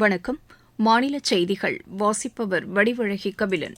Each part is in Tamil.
வணக்கம். மாநில செய்திகள். வாசிப்பவர் வடிவழகி கபிலன்.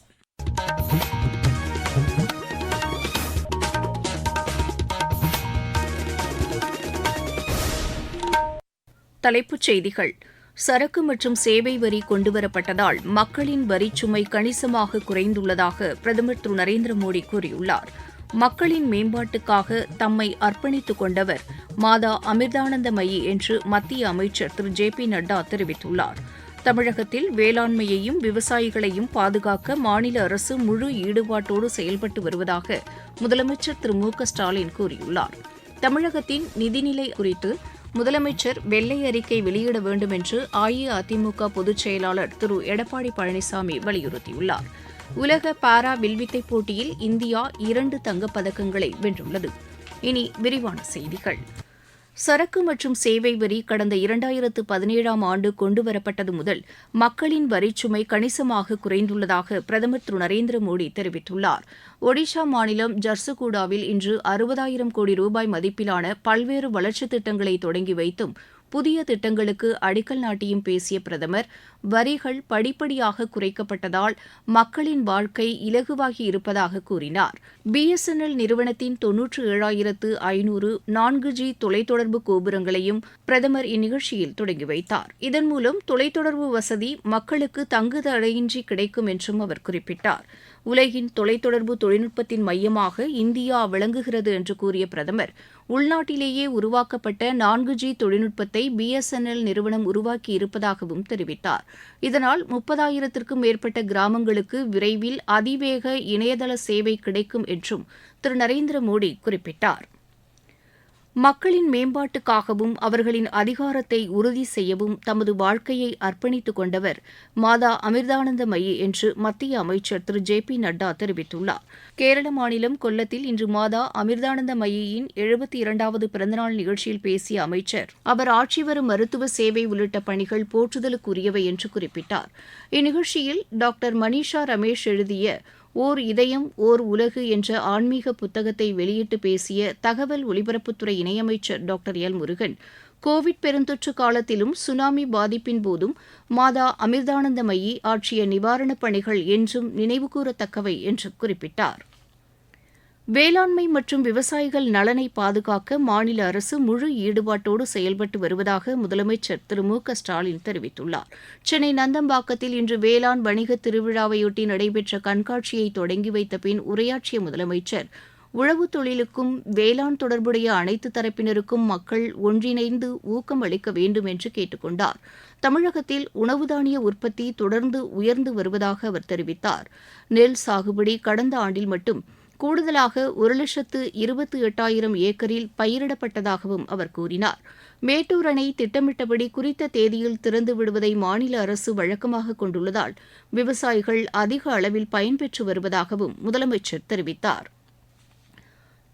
தலைப்புச் செய்திகள். சரக்கு மற்றும் சேவை வரி கொண்டுவரப்பட்டதால் மக்களின் வரிச்சுமை கணிசமாக குறைந்துள்ளதாக பிரதமர் திரு நரேந்திர மோடி கூறியுள்ளார். மக்களின் மேம்பாட்டுக்காக தம்மை அர்ப்பணித்துக் கொண்டவர் மாதா அமிர்தானந்தமயி என்று மத்திய அமைச்சர் திரு. ஜே. பி. நட்டா தெரிவித்துள்ளார். தமிழகத்தில் வேளாண்மையையும் விவசாயிகளையும் பாதுகாக்க மாநில அரசு முழு ஈடுபாட்டோடு செயல்பட்டு வருவதாக முதலமைச்சர் திரு. மு. க. ஸ்டாலின் கூறியுள்ளார். தமிழகத்தின் நிதிநிலை குறித்து முதலமைச்சர் வெள்ளை அறிக்கை வெளியிட வேண்டும் என்று அஇஅதிமுக பொதுச் செயலாளர் திரு. எடப்பாடி பழனிசாமி வலியுறுத்தியுள்ளார். உலக பாரா வில்வித்தை போட்டியில் இந்தியா இரண்டு தங்கப்பதக்கங்களை வென்றுள்ளது. இனி விரிவான செய்திகள். சரக்கு மற்றும் சேவை வரி கடந்த இரண்டாயிரத்து பதினேழாம் ஆண்டு கொண்டுவரப்பட்டது முதல் மக்களின் வரிச்சுமை கணிசமாக குறைந்துள்ளதாக பிரதமர் திரு. நரேந்திர மோடி தெரிவித்துள்ளார். ஒடிஷா மாநிலம் ஜர்சுகுடாவில் இன்று அறுபதாயிரம் கோடி ரூபாய் மதிப்பிலான பல்வேறு வளர்ச்சித் திட்டங்களை தொடங்கி வைத்தும் புதிய திட்டங்களுக்கு அடிக்கல் நாட்டியும் பேசிய பிரதமர் வரிகள் படிப்படியாக குறைக்கப்பட்டதால் மக்களின் வாழ்க்கை இலகுவாகி இருப்பதாக கூறினார். பிஎஸ்என்எல் நிறுவனத்தின் தொன்னூற்று ஏழாயிரத்து ஐநூறு நான்கு ஜி தொலைத்தொடர்பு கோபுரங்களையும் பிரதமர் இந்நிகழ்ச்சியில் தொடங்கி வைத்தார். இதன் மூலம் தொலைத்தொடர்பு வசதி மக்களுக்கு தங்கு தடையின்றி கிடைக்கும் என்றும் அவர் குறிப்பிட்டார். உலகின் தொலைத்தொடர்பு தொழில்நுட்பத்தின் மையமாக இந்தியா விளங்குகிறது என்று கூறிய பிரதமர் உள்நாட்டிலேயே உருவாக்கப்பட்ட நான்கு ஜி தொழில்நுட்பத்தை பிஎஸ்என்எல் நிறுவனம் உருவாக்கி இருப்பதாகவும் தெரிவித்தார். இதனால் முப்பதாயிரத்திற்கும் மேற்பட்ட கிராமங்களுக்கு விரைவில் அதிவேக இணையதள சேவை கிடைக்கும் என்றும் திரு. நரேந்திர மோடி குறிப்பிட்டார். மக்களின் மேம்பாட்டுக்காகவும் அவர்களின் அதிகாரத்தை உறுதி செய்யவும் தமது வாழ்க்கையை அர்ப்பணித்துக் கொண்டவர் மாதா அமிர்தானந்தமயி என்று மத்திய அமைச்சர் திரு. ஜே. பி. நட்டா தெரிவித்துள்ளார். கேரள மாநிலம் கொல்லத்தில் இன்று மாதா அமிர்தானந்தமயியின் எழுபத்தி இரண்டாவது பிறந்தநாள் நிகழ்ச்சியில் பேசிய அமைச்சர் அவர் ஆட்சி வரும் மருத்துவ சேவை உள்ளிட்ட பணிகள் போற்றுதலுக்குரியவை என்று குறிப்பிட்டார். இந்நிகழ்ச்சியில் டாக்டர் மணிஷா ரமேஷ் எழுதிய ஓர் இதயம் ஓர் உலகு என்ற ஆன்மீக புத்தகத்தை வெளியிட்டு பேசிய தகவல் ஒலிபரப்புத்துறை இணையமைச்சர் டாக்டர் எல் முருகன் கோவிட் பெருந்தொற்று காலத்திலும் சுனாமி பாதிப்பின் போதும் மாதா அமிர்தானந்தமயி ஆற்றிய நிவாரணப் பணிகள் என்றும் நினைவுகூரத்தக்கவை என்று குறிப்பிட்டார். வேளாண்மை மற்றும் விவசாயிகள் நலனை பாதுகாக்க மாநில அரசு முழு ஈடுபாட்டோடு செயல்பட்டு வருவதாக முதலமைச்சர் திரு மு க ஸ்டாலின் தெரிவித்துள்ளார். சென்னை நந்தம்பாக்கத்தில் இன்று வேளாண் வணிக திருவிழாவையொட்டி நடைபெற்ற கண்காட்சியை தொடங்கி வைத்த பின் உரையாற்றிய முதலமைச்சர் உழவு தொழிலுக்கும் வேளாண் தொடர்புடைய அனைத்து தரப்பினருக்கும் மக்கள் ஒன்றிணைந்து ஊக்கம் அளிக்க வேண்டும் என்று கேட்டுக்கொண்டார் தமிழகத்தில் உணவு தானிய உற்பத்தி தொடர்ந்து உயர்ந்து வருவதாக அவர் தெரிவித்தார். நெல் சாகுபடி கடந்த ஆண்டில் மட்டும் கூடுதலாக ஒரு லட்சத்து இருபத்து எட்டாயிரம் ஏக்கரில் பயிரிடப்பட்டதாகவும் அவர் கூறினார். மேட்டூர் அணை திட்டமிட்டபடி குறித்த தேதியில் திறந்து விடுவதை மாநில அரசு வழக்கமாக கொண்டுள்ளதால் விவசாயிகள் அதிக அளவில் பயன்பெற்று வருவதாகவும் முதலமைச்சர் தெரிவித்தார்.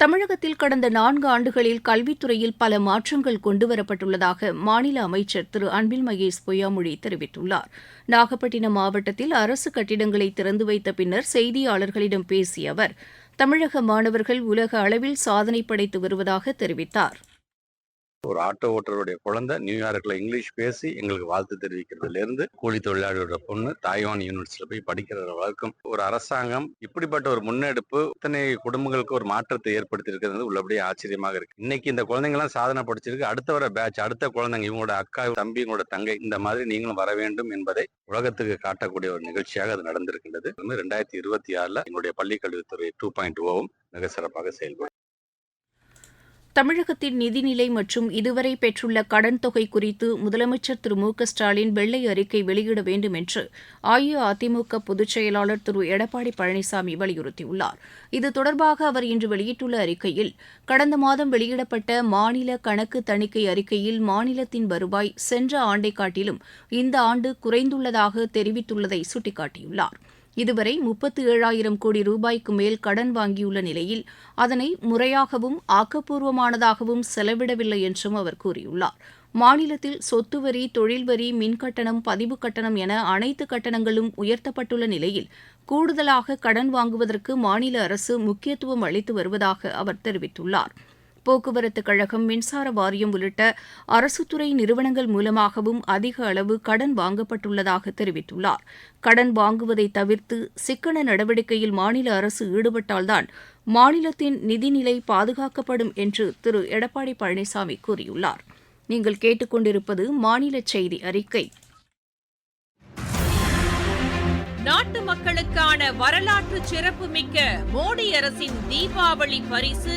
தமிழகத்தில் கடந்த நான்கு ஆண்டுகளில் கல்வித்துறையில் பல மாற்றங்கள் கொண்டுவரப்பட்டுள்ளதாக மாநில அமைச்சர் திரு அன்பில் மகேஷ் பொய்யாமொழி தெரிவித்துள்ளார். நாகப்பட்டினம் மாவட்டத்தில் அரசு கட்டிடங்களை திறந்து வைத்த பின்னர் செய்தியாளர்களிடம் பேசிய அவர் தமிழக மாணவர்கள் உலக அளவில் சாதனை படைத்து வருவதாக தெரிவித்தார். ஒரு ஆட்டோ ஓட்டருடைய குழந்தை நியூயார்க்ல இங்கிலீஷ் பேசி எங்களுக்கு வாழ்த்து தெரிவிக்கிறதுல இருந்து கூலி தொழிலாளியோட பொண்ணு தாய்வான் யூனிவர்சிட்டியில போய் படிக்கிற வரைக்கும் ஒரு அரசாங்கம் இப்படிப்பட்ட ஒரு முன்னெடுப்பு இத்தனை குடும்பங்களுக்கு ஒரு மாற்றத்தை ஏற்படுத்தி இருக்கிறது உள்ளபடியே ஆச்சரியமாக இருக்கு. இன்னைக்கு இந்த குழந்தைங்க எல்லாம் சாதனை படிச்சிருக்கு. அடுத்த வர பேட்ச் அடுத்த குழந்தைங்க இவங்களோட அக்கா தம்பி இவங்களோட தங்கை இந்த மாதிரி நீங்களும் வர வேண்டும் என்பதை உலகத்துக்கு காட்டக்கூடிய ஒரு நிகழ்ச்சியாக அது நடந்திருக்கின்றது. ரெண்டாயிரத்தி இருபத்தி ஆறுல எங்களுடைய பள்ளிக்கல்வித்துறை டூ பாயிண்ட் ஓவும் மிக சிறப்பாக செயல்படும். தமிழகத்தின் நிதிநிலை மற்றும் இதுவரை பெற்றுள்ள கடன் தொகை குறித்து முதலமைச்சர் திரு மு க ஸ்டாலின் வெள்ளை அறிக்கை வெளியிட வேண்டும் என்று அஇஅதிமுக பொதுச் செயலாளர் திரு எடப்பாடி பழனிசாமி வலியுறுத்தியுள்ளார். இது தொடர்பாக அவர் இன்று வெளியிட்டுள்ள அறிக்கையில் கடந்த மாதம் வெளியிடப்பட்ட மாநில கணக்கு தணிக்கை அறிக்கையில் மாநிலத்தின் வருவாய் சென்ற ஆண்டை காட்டிலும் இந்த ஆண்டு குறைந்துள்ளதாக தெரிவித்துள்ளதை சுட்டிக்காட்டியுள்ளார். இதுவரை முப்பத்து ஏழாயிரம் கோடி ரூபாய்க்கு மேல் கடன் வாங்கியுள்ள நிலையில் அதனை முறையாகவும் ஆக்கப்பூர்வமானதாகவும் செலவிடவில்லை என்றும் அவர் கூறியுள்ளார். மாநிலத்தில் சொத்து வரி தொழில் வரி மின்கட்டணம் பதிவு கட்டணம் என அனைத்து கட்டணங்களும் உயர்த்தப்பட்டுள்ள நிலையில் கூடுதலாக கடன் வாங்குவதற்கு மாநில அரசு முக்கியத்துவம் அளித்து வருவதாக அவர் தெரிவித்துள்ளார். போக்குவரத்து கழகம் மின்சார வாரியம் உள்ளிட்ட அரசுத்துறை நிறுவனங்கள் மூலமாகவும் அதிக அளவு கடன் வாங்கப்பட்டுள்ளதாக தெரிவித்துள்ளார். கடன் வாங்குவதை தவிர்த்து சிக்கன நடவடிக்கையில் மாநில அரசு ஈடுபட்டால்தான் மாநிலத்தின் நிதிநிலை பாதுகாக்கப்படும் என்று திரு. எடப்பாடி பழனிசாமி கூறியுள்ளார். நீங்கள் கேட்டுக்கொண்டிருப்பது மாநில செய்தி அறிக்கை. நாட்டு மக்களுக்கான வரலாற்று சிறப்புமிக்க மோடி அரசின் தீபாவளி பரிசு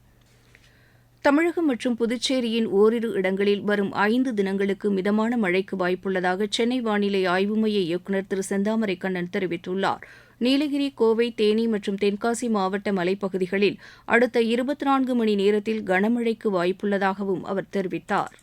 தமிழகம் மற்றும் புதுச்சேரியின் ஓரிரு இடங்களில் வரும் ஐந்து தினங்களுக்கு மிதமான மழைக்கு வாய்ப்புள்ளதாக சென்னை வானிலை ஆய்வு மைய இயக்குநர் திரு செந்தாமரை கண்ணன் தெரிவித்துள்ளார். நீலகிரி கோவை தேனி மற்றும் தென்காசி மாவட்ட மலைப்பகுதிகளில் அடுத்த இருபத்தி நான்கு மணி நேரத்தில் கனமழைக்கு வாய்ப்புள்ளதாகவும் அவர் தெரிவித்தார்.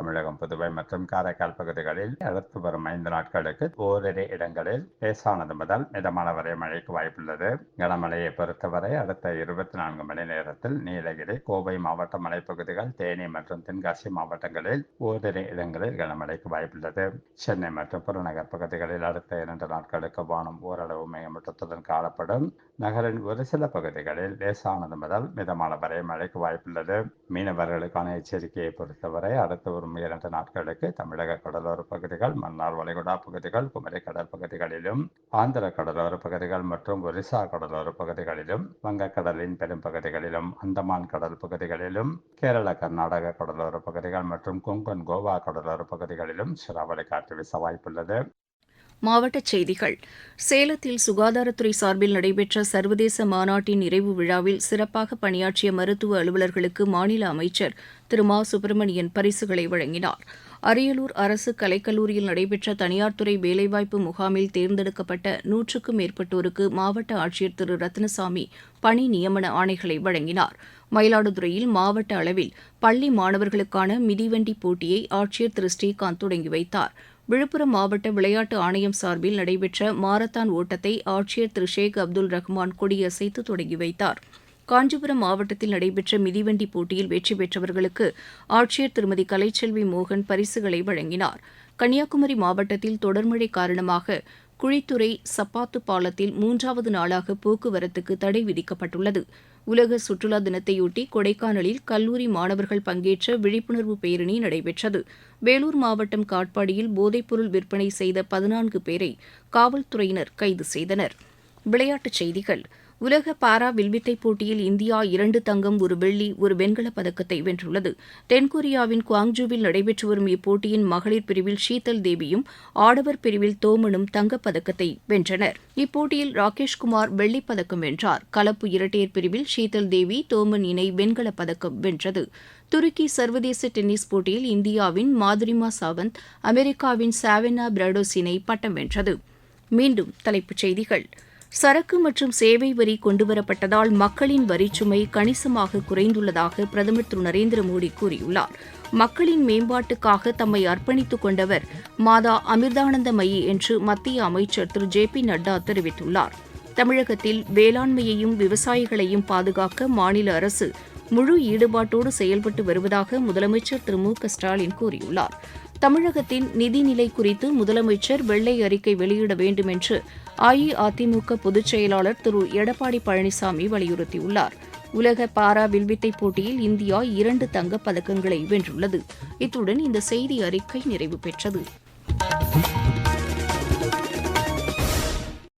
தமிழகம் புதுவை மற்றும் காரைக்கால் பகுதிகளில் அடுத்து வரும் ஐந்து நாட்களுக்கு ஓரிரு இடங்களில் லேசானது முதல் மிதமான வரை மழைக்கு வாய்ப்புள்ளது. கனமழையை பொறுத்தவரை அடுத்த இருபத்தி நான்கு மணி நேரத்தில் நீலகிரி கோவை மாவட்ட மலைப்பகுதிகள் தேனி மற்றும் தென்காசி மாவட்டங்களில் ஓரிரு இடங்களில் கனமழைக்கு வாய்ப்புள்ளது. சென்னை மற்றும் புறநகர் பகுதிகளில் அடுத்த இரண்டு நாட்களுக்கு வானம் ஓரளவு மேம்பட்டத்துடன் காணப்படும். நகரின் ஒரு சில பகுதிகளில் லேசானது முதல் மிதமான வரை மழைக்கு வாய்ப்புள்ளது. மீனவர்களுக்கான எச்சரிக்கையை பொறுத்தவரை அடுத்த ஒரு இரண்டு நாட்களுக்கு தமிழக கடலோர பகுதிகள் மன்னார் வளைகுடா பகுதிகள் குமரி கடல் பகுதிகளிலும் ஆந்திர கடலோர பகுதிகள் மற்றும் ஒரிசா கடலோர பகுதிகளிலும் வங்கக்கடலின் பெரும் பகுதிகளிலும் அந்தமான் கடல் பகுதிகளிலும் கேரள கர்நாடக கடலோர பகுதிகள் மற்றும் கொங்கன் கோவா கடலோர பகுதிகளிலும் சூறாவளி காற்று வீச வாய்ப்புள்ளது. மாவட்டச் செய்திகள். சேலத்தில் சுகாதாரத்துறை சார்பில் நடைபெற்ற சர்வதேச மாநாட்டின் நிறைவு விழாவில் சிறப்பாக பணியாற்றிய மருத்துவ அலுவலர்களுக்கு மாநில அமைச்சர் திரு. மா. சுப்பிரமணியன் பரிசுகளை வழங்கினார். அரியலூர் அரசு கலைக்கல்லூரியில் நடைபெற்ற தனியார் துறை வேலைவாய்ப்பு முகாமில் தேர்ந்தெடுக்கப்பட்ட நூற்றுக்கும் மேற்பட்டோருக்கு மாவட்ட ஆட்சியர் திரு. ரத்னசாமி பணி நியமன ஆணைகளை வழங்கினார். மயிலாடுதுறையில் மாவட்ட அளவில் பள்ளி மாணவர்களுக்கான மிதிவண்டி போட்டியை ஆட்சியர் திரு. ஸ்ரீகாந்த் தொடங்கி வைத்தார். விழுப்புரம் மாவட்ட விளையாட்டு ஆணையம் சார்பில் நடைபெற்ற மாரத்தான் ஓட்டத்தை ஆட்சியர் திரு ஷேக் அப்துல் ரஹ்மான் கொடியசைத்து தொடங்கி வைத்தார். காஞ்சிபுரம் மாவட்டத்தில் நடைபெற்ற மிதிவண்டி போட்டியில் வெற்றி பெற்றவர்களுக்கு ஆட்சியர் திருமதி கலைச்செல்வி மோகன் பரிசுகளை வழங்கினார். கன்னியாகுமரி மாவட்டத்தில் தொடர்மழை காரணமாக குழித்துறை சப்பாத்து பாலத்தில் மூன்றாவது நாளாக போக்குவரத்துக்கு தடை விதிக்கப்பட்டுள்ளது. உலக சுற்றுலா தினத்தையொட்டி கொடைக்கானலில் கல்லூரி மாணவர்கள் பங்கேற்ற விழிப்புணர்வு பேரணி நடைபெற்றது. வேலூர் மாவட்டம் காட்பாடியில் போதைப்பொருள் விற்பனை செய்த பதினான்கு பேரை காவல்துறையினர் கைது செய்தனர். விளையாட்டுச் செய்திகள். உலக பாரா வில்வித்தை போட்டியில் இந்தியா இரண்டு தங்கம் ஒரு வெள்ளி ஒரு வெண்கலப் பதக்கத்தை வென்றுள்ளது. தென்கொரியாவின் குவாங்ஜூவில் நடைபெற்று வரும் இப்போட்டியின் மகளிர் பிரிவில் ஷீதல் தேவியும் ஆடவர் பிரிவில் தோமனும் தங்கப்பதக்கத்தை வென்றனர். இப்போட்டியில் ராகேஷ்குமார் வெள்ளிப் பதக்கம் வென்றார். கலப்பு இரட்டையர் பிரிவில் ஷீதல் தேவி தோமன் இணை வெண்கலப் பதக்கம் வென்றது. துருக்கி சர்வதேச டென்னிஸ் போட்டியில் இந்தியாவின் மாதுரிமா சாவந்த் அமெரிக்காவின் சாவென்னா பிராடோஸ் இணை பட்டம் வென்றது. மீண்டும் தலைப்புச் செய்திகள். சரக்கு மற்றும் சேவை வரி கொண்டுவரப்பட்டதால் மக்களின் வரிச்சுமை கணிசமாக குறைந்துள்ளதாக பிரதமர் திரு நரேந்திர மோடி கூறியுள்ளார். மக்களின் மேம்பாட்டுக்காக தம்மை அர்ப்பணித்துக் கொண்டவர் மாதா அமிர்தானந்தமயி என்று மத்திய அமைச்சர் திரு ஜே பி நட்டா தெரிவித்துள்ளார். தமிழகத்தில் வேளாண்மையையும் விவசாயிகளையும் பாதுகாக்க மாநில அரசு முழு ஈடுபாட்டோடு செயல்பட்டு வருவதாக முதலமைச்சர் திரு மு க ஸ்டாலின் கூறியுள்ளார். தமிழகத்தின் நிதிநிலை குறித்து முதலமைச்சர் வெள்ளை அறிக்கை வெளியிட வேண்டும் என்று அஇஅதிமுக பொதுச் செயலாளர் திரு. எடப்பாடி பழனிசாமி வலியுறுத்தியுள்ளார். உலக பாரா வில்வித்தை போட்டியில் இந்தியா இரண்டு தங்கப் பதக்கங்களை வென்றுள்ளது. இத்துடன் இந்த செய்தி அறிக்கை நிறைவு பெற்றது.